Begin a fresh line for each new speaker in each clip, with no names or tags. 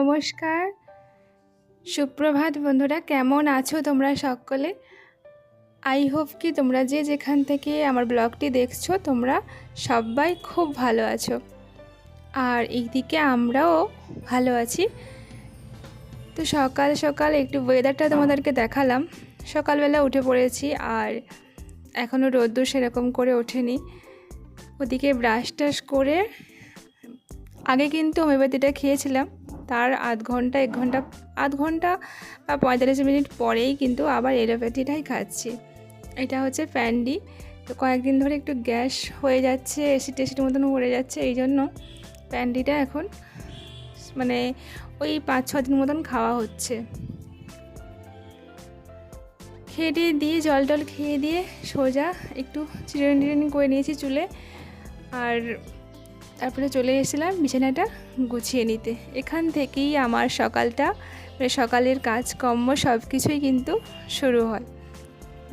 নমস্কার। সুপ্রভাত বন্ধুরা, কেমন আছো তোমরা সকলে? আই হোপ কি তোমরা যে যেখান থেকে আমার ব্লগটি দেখছ, তোমরা সবাই খুব ভালো আছো। আর এইদিকে আমরাও ভালো আছি। তো সকাল সকাল একটু ওয়েদারটা তোমাদেরকে দেখালাম। সকালবেলা উঠে পড়েছি আর এখনও রোদ্দুর সেরকম করে ওঠেনি। ওদিকে ব্রাশ টাশ করে আগে কিন্তু হোমিওপ্যাথিটা খেয়েছিলাম। তার আধ ঘণ্টা, এক ঘণ্টা, আধ ঘণ্টা বা পঁয়তাল্লিশ মিনিট পরেই কিন্তু আবার এলোপ্যাথিটাই খাচ্ছি। এটা হচ্ছে প্যান্ডি তো কয়েকদিন ধরে একটু গ্যাস হয়ে যাচ্ছে এসি টেসির মতন পড়ে যাচ্ছে, এই জন্য প্যান্ডিটা এখন মানে ওই পাঁচ, ছ দিন মতন খাওয়া হচ্ছে। খেয়ে দিয়ে দিয়ে, জল টল খেয়ে দিয়ে সোজা একটু চিরুনি টিরুনি করে নিয়েছি চুলে। আর তারপরে চলে এসেছিলাম বিছানাটা গুছিয়ে নিতে। এখান থেকেই আমার সকালটা মানে সকালের কাজকর্ম সব কিছুই কিন্তু শুরু হয়।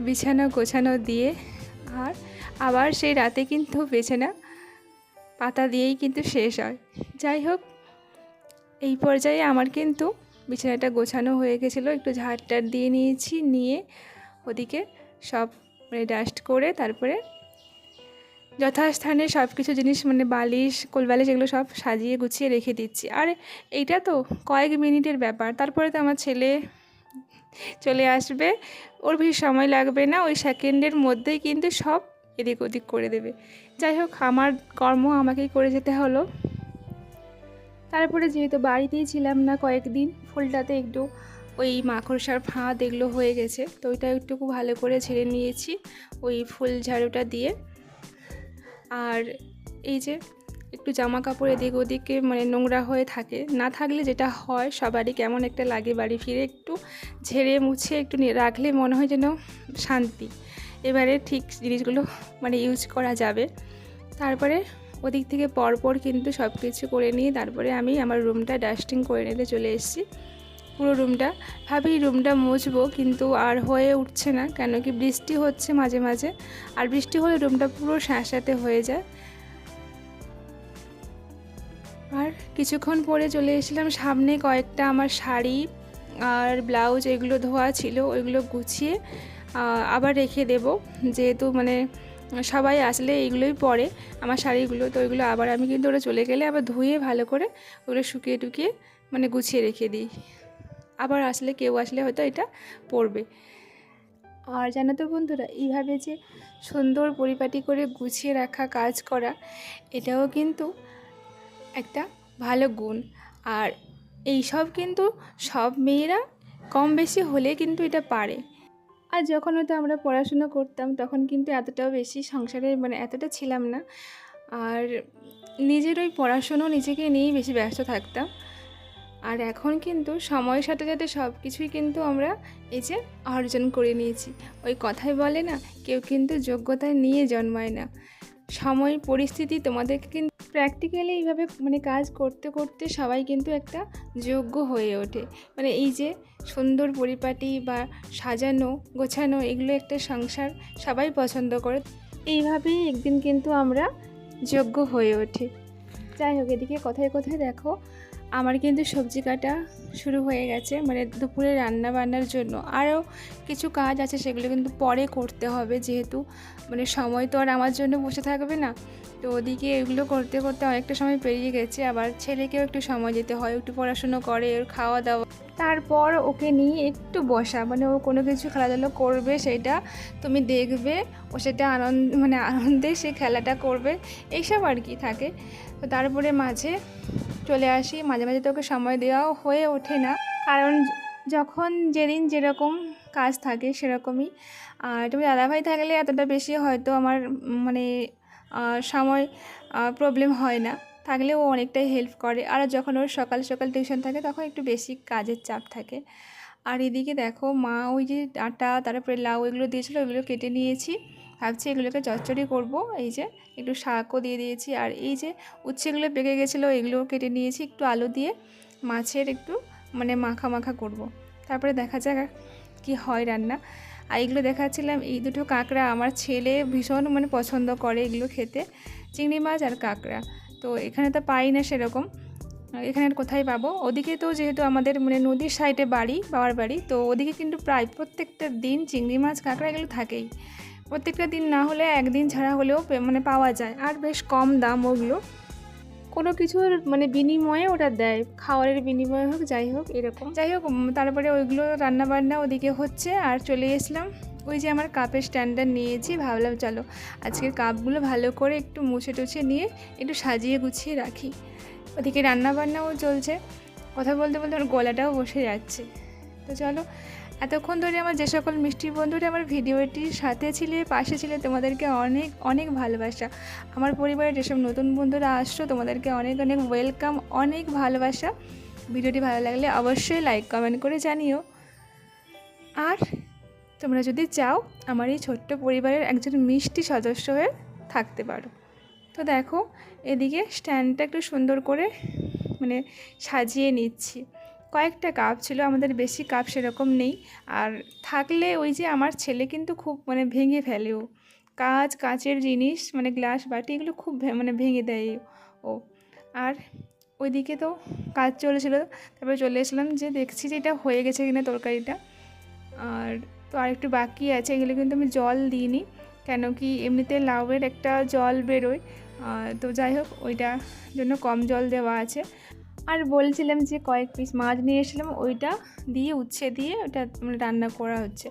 বিছানা গোছানো দিয়ে আর আবার সেই রাতে কিন্তু বিছানা পাতা দিয়েই কিন্তু শেষ হয়। যাই হোক, এই পর্যায়ে আমার কিন্তু বিছানাটা গোছানো হয়ে গেছিল। একটু ঝাড়টার দিয়ে নিয়েছি, নিয়ে ওদিকে সব মানে ডাস্ট করে তারপরে যথাস্থানে সব কিছু জিনিস মানে বালিশ, কোলবালিশ এগুলো সব সাজিয়ে গুছিয়ে রেখে দিচ্ছি। আর এইটা তো কয়েক মিনিটের ব্যাপার। তারপরে তো আমার ছেলে চলে আসবে। ওর বেশি সময় লাগবে না। ওই সেকেন্ডের মধ্যেই কিন্তু সব এদিক ওদিক করে দেবে। যাই হোক, আমার কর্ম আমাকেই করে যেতে হলো। তারপরে যেহেতু বাড়িতেই ছিলাম না কয়েকদিন, ফুলটাতে একটু ওই মাকড়সার ফাঁদ এগুলো হয়ে গেছে। তো ওইটা একটু ভালো করে ছেড়ে নিয়েছি ওই ফুল ঝাড়ুটা দিয়ে। আর এই যে একটু জামা কাপড় এদিক ওদিকে মানে নোংরা হয়ে থাকে, না থাকলে যেটা হয় সবারই কেমন একটা লাগে বাড়ি ফিরে একটু ঝেড়ে মুছে একটু রাখলে মনে হয় যেন শান্তি। এবারে ঠিক জিনিসগুলো মানে ইউজ করা যাবে। তারপরে ওদিক থেকে পরপর কিন্তু সব কিছু করে নিয়ে তারপরে আমি আমার রুমটা ডাস্টিং করে নিতে চলে এসেছি। পুরো রুমটা। ভাবি, রুমটা মুছবো, কিন্তু আর হয়ে উঠছে না। কেন কি বৃষ্টি হচ্ছে মাঝে মাঝে। আর বৃষ্টি হলে রুমটা পুরো স্যাঁসাতে হয়ে যায়। আর কিছুক্ষণ পরে চলে এসেছিলাম। সামনে কয়েকটা আমার শাড়ি আর ব্লাউজ এগুলো ধোয়া ছিল, ওইগুলো গুছিয়ে আবার রেখে দেব। যেহেতু মানে সবাই আসলে এইগুলোই পরে আমার শাড়িগুলো, তো ওইগুলো আবার আমি কিন্তু ওরা চলে গেলে আবার ধুয়ে ভালো করে ওগুলো শুকিয়ে টুকিয়ে মানে গুছিয়ে রেখে দিই। আবার আসলে কেউ আসলে হয়তো এটা পড়বে। আর জানো তো বন্ধুরা, এইভাবে যে সুন্দর পরিপাটি করে গুছিয়ে রাখা কাজ করা, এটাও কিন্তু একটা ভালো গুণ। আর এই সব কিন্তু সব মেয়েরা কম বেশি হলে কিন্তু এটা পারে। আর যখন হয়তো আমরা পড়াশুনো করতাম, তখন কিন্তু এতটাও বেশি সংসারে মানে এতটা ছিলাম না। আর নিজের ওই পড়াশুনো নিজেকে নিয়েই বেশি ব্যস্ত থাকতাম। আর এখন কিন্তু সময়ের সাথে সাথে সব কিছুই কিন্তু আমরা এই যে অর্জন করে নিয়েছি। ওই কথাই বলে না, কেউ কিন্তু যোগ্যতা নিয়ে জন্মায় না। সময়, পরিস্থিতি তোমাদেরকে কিন্তু প্র্যাকটিক্যালি এইভাবে মানে কাজ করতে করতে সবাই কিন্তু একটা যোগ্য হয়ে ওঠে। মানে এই যে সুন্দর পরিপাটি বা সাজানো, গোছানো এগুলো একটা সংসার সবাই পছন্দ করে, এইভাবেই একদিন কিন্তু আমরা যোগ্য হয়ে ওঠে। যাই হোক, এদিকে কোথায় কোথায় দেখো, আমার কিন্তু সবজি কাটা শুরু হয়ে গেছে মানে দুপুরে রান্না বান্নার জন্য। আরও কিছু কাজ আছে, সেগুলো কিন্তু পরে করতে হবে, যেহেতু মানে সময় তো আর আমার জন্য বসে থাকবে না। তো ওদিকে এগুলো করতে করতে অনেকটা সময় পেরিয়ে গেছে, আবার ছেলেকেও একটু সময় দিতে হয়, একটু পড়াশুনো করে, ওর খাওয়া দাওয়া। তারপর ওকে নিয়ে একটু বসা মানে ও কোনো কিছু খেলাধুলো করবে সেটা তুমি দেখবে, ও সেটা আনন্দ মানে আনন্দে সে খেলাটা করবে, এইসব আর কি থাকে। তো তারপরে মাঝে চলে আসি। মাঝে মাঝে তোকে সময় দেওয়াও হয়ে ওঠে না। কারণ যখন যেদিন যেরকম কাজ থাকে সেরকমই। আর তুমি দাদাভাই থাকলে এতটা বেশি হয়তো আমার মানে সময় প্রবলেম হয় না। থাকলে ও অনেকটাই হেল্প করে। আর যখন ওর সকাল সকাল টিউশন থাকে তখন একটু বেশি কাজের চাপ থাকে। আর এদিকে দেখো মা ওই যে আটা, তারপরে লাউ এগুলো দিয়েছিলো ওইগুলো কেটে নিয়েছি। ভাবছি এগুলোকে চচ্চড়ি করব। এই যে একটু শাকও দিয়ে দিয়েছি আর এই যে উচ্ছেগুলো পেকে গেছিল এগুলোও কেটে নিয়েছি একটু আলু দিয়ে। মাছের একটু মানে মাখা মাখা করব। তারপরে দেখা যাক কি হয় রান্না। আর এগুলো দেখাচ্ছিলাম, এই দুটো কাঁকড়া আমার ছেলে ভীষণ মানে পছন্দ করে এগুলো খেতে। চিংড়ি মাছ আর কাঁকড়া। তো এখানে তো পাই না সেরকম। এখানে কোথায় পাবো? ওদিকে তো যেহেতু আমাদের মানে নদীর সাইডে বাড়ি, বাবার বাড়ি, তো ওদিকে কিন্তু প্রায় প্রত্যেকটা দিন চিংড়ি মাছ, কাঁকড়া এগুলো থাকেই। প্রত্যেকটা দিন না হলে একদিন ছাড়া হলেও মানে পাওয়া যায়। আর বেশ কম দাম ওগুলো। কোনো কিছুর মানে বিনিময়ে ওটা দেয়। খাওয়ারের বিনিময়ে হোক, যাই হোক, এরকম। যাই হোক তারপরে ওইগুলো রান্না বান্না ওদিকে হচ্ছে। আর চলে এসলাম। ওই যে আমার কাপের স্ট্যান্ডটা নিয়েছি। ভাবলাম চলো আজকের কাপগুলো ভালো করে একটু মুছে টুছে নিয়ে একটু সাজিয়ে গুছিয়ে রাখি। ওদিকে রান্নাবান্নাও চলছে। কথা বলতে বলতে আমার গলাটাও বসে যাচ্ছে। তো চলো এতক্ষণ ধরে আমার যে সকল মিষ্টি বন্ধুরা আমার ভিডিওটির সাথে ছিলে, পাশে ছিলে, তোমাদেরকে অনেক অনেক ভালোবাসা। আমার পরিবারের যেসব নতুন বন্ধুরা আসছো, তোমাদেরকে অনেক অনেক ওয়েলকাম অনেক ভালোবাসা। ভিডিওটি ভালো লাগলে অবশ্যই লাইক কমেন্ট করে জানিও। আর তোমরা যদি চাও, আমার এই ছোট্ট পরিবারের একজন মিষ্টি সদস্য হয়ে থাকতে পারো। তো দেখো, এদিকে স্ট্যান্ডটা একটু সুন্দর করে মানে সাজিয়ে নিচ্ছি। কয়েকটা কাপ ছিল, আমাদের বেশি কাপ সেরকম নেই। আর থাকলে ওই যে আমার ছেলে কিন্তু খুব মানে ভেঙে ফেলেও কাঁচ, কাঁচের জিনিস মানে গ্লাস বাটি এগুলো খুব মানে ভেঙে দেয় ও। আর ওইদিকে তো কাজ চলেছিল, তারপরে চলে এসলাম যে দেখছি যে এটা হয়ে গেছে কিনা তরকারিটা। আর তো আর একটু বাকি আছে, এগুলো কিন্তু আমি জল দিইনি, কেন কি এমনিতে লাউয়ের একটা জল বেরোয়। তো যাই হোক ওইটা জন্য কম জল দেওয়া আছে। আর বলছিলাম যে কয়েক পিস মাছ নিয়ে এসেছিলাম, ওইটা দিয়ে উচ্ছে দিয়ে ওটা মানে রান্না করা হচ্ছে।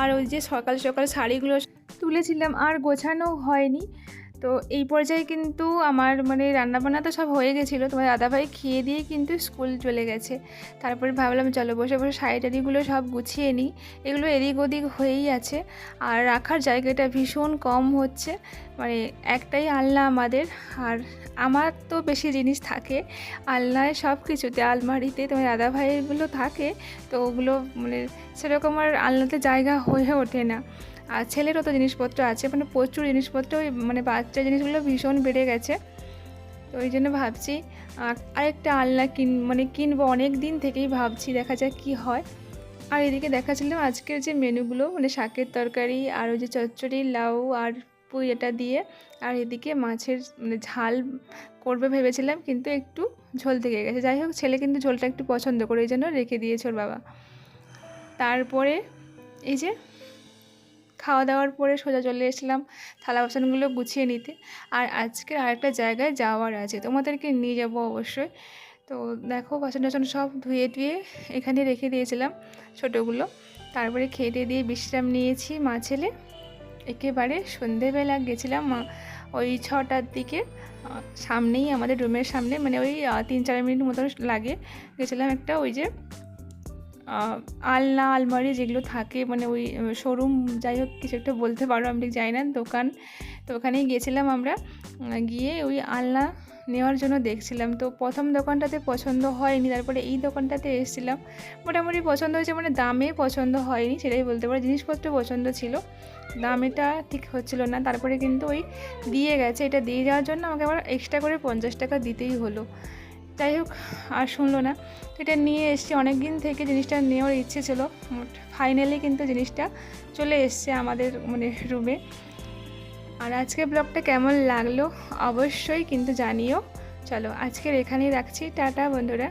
আর ওই যে সকাল সকাল শাড়িগুলো তুলেছিলাম, আর গোছানো হয়নি। তো এই পর্যায়ে কিন্তু আমার মানে রান্নাবান্না তো সব হয়ে গেছিল। তোমার দাদাভাই খেয়ে দিয়ে কিন্তু স্কুল চলে গেছে। তারপরে ভাবলাম, চলো বসে বসে শাড়ি টাড়িগুলো সব গুছিয়ে নিই। এগুলো এদিক ওদিক হয়েই আছে। আর রাখার জায়গাটা ভীষণ কম হচ্ছে। মানে একটাই আলনা আমাদের। আর আমার তো বেশি জিনিস থাকে। আলনায় সব কিছুতে, আলমারিতে তোমার দাদা ভাইয়েরগুলো থাকে, তো ওগুলো মানে সেরকম আর আলনাতে জায়গা হয়ে ওঠে না। আর ছেলেরও তো জিনিসপত্র আছে মানে প্রচুর জিনিসপত্র, ওই মানে বাচ্চা জিনিসগুলো ভীষণ বেড়ে গেছে। তো ওই জন্য ভাবছি আরেকটা আলনা কিন মানে কিনবো অনেক দিন থেকেই ভাবছি, দেখা যাক কি হয়। আর এদিকে দেখাচ্ছিলাম আজকের যে মেনুগুলো মানে শাকের তরকারি আর ওই যে চচ্চড়ি, লাউ আর পুঁই এটা দিয়ে, আর এদিকে মাছের মানে ঝাল করবে ভেবেছিলাম, কিন্তু একটু ঝোল থেকে গেছে। যাই হোক, ছেলে কিন্তু ঝোলটা একটু পছন্দ করে, এই জন্য রেখে দিয়েছে ওর বাবা। তারপরে এই যে খাওয়া দাওয়ার পরে সোজা চলে এসলাম থালা বাসনগুলো গুছিয়ে নিতে। আর আজকে আরেকটা জায়গায় যাওয়ার আছে, তোমাদেরকে নিয়ে যাব অবশ্যই। তো দেখো বাসন টাসন সব ধুয়ে টুয়ে এখানে রেখে দিয়েছিলাম ছোটোগুলো। তারপরে খেটে দিয়ে বিশ্রাম নিয়েছি মা ছেলে। একেবারে সন্ধেবেলা গেছিলাম ওই ছটার দিকে সামনেই আমাদের রুমের সামনে মানে ওই তিন চার মিনিট মতো লাগে। গেছিলাম একটা ওই যে আলনা, আলমারি যেগুলো থাকে মানে ওই শোরুম যাই হোক, কিছু একটা বলতে পারো, আমি ঠিক জানি না, দোকান। তো ওখানেই গিয়েছিলাম আমরা গিয়ে ওই আলনা নেওয়ার জন্য দেখছিলাম। তো প্রথম দোকানটাতে পছন্দ হয়নি, তারপরে এই দোকানটাতে এসেছিলাম। মোটামুটি পছন্দ হয়েছে মানে দামে পছন্দ হয়নি, সেটাই বলতে পারো, জিনিসপত্র পছন্দ ছিল। দামেটা ঠিক হচ্ছিল না, তারপরে কিন্তু ওই দিয়ে গেছে, এটা দিয়ে যাওয়ার জন্য আমাকে আবার এক্সট্রা করে পঞ্চাশ টাকা দিতেই হলো। যাই হোক, আর শুনলো না। তো এটা নিয়ে এসছি। অনেক দিন থেকে জিনিসটা নেওয়ার ইচ্ছে ছিল ফাইনালি কিন্তু জিনিসটা চলে এসছে আমাদের মানে রুমে আর আজকের ব্লগটা কেমন লাগল অবশ্যই কিন্তু জানিও। চলো, আজকের এখানেই রাখছি। টাটা বন্ধুরা।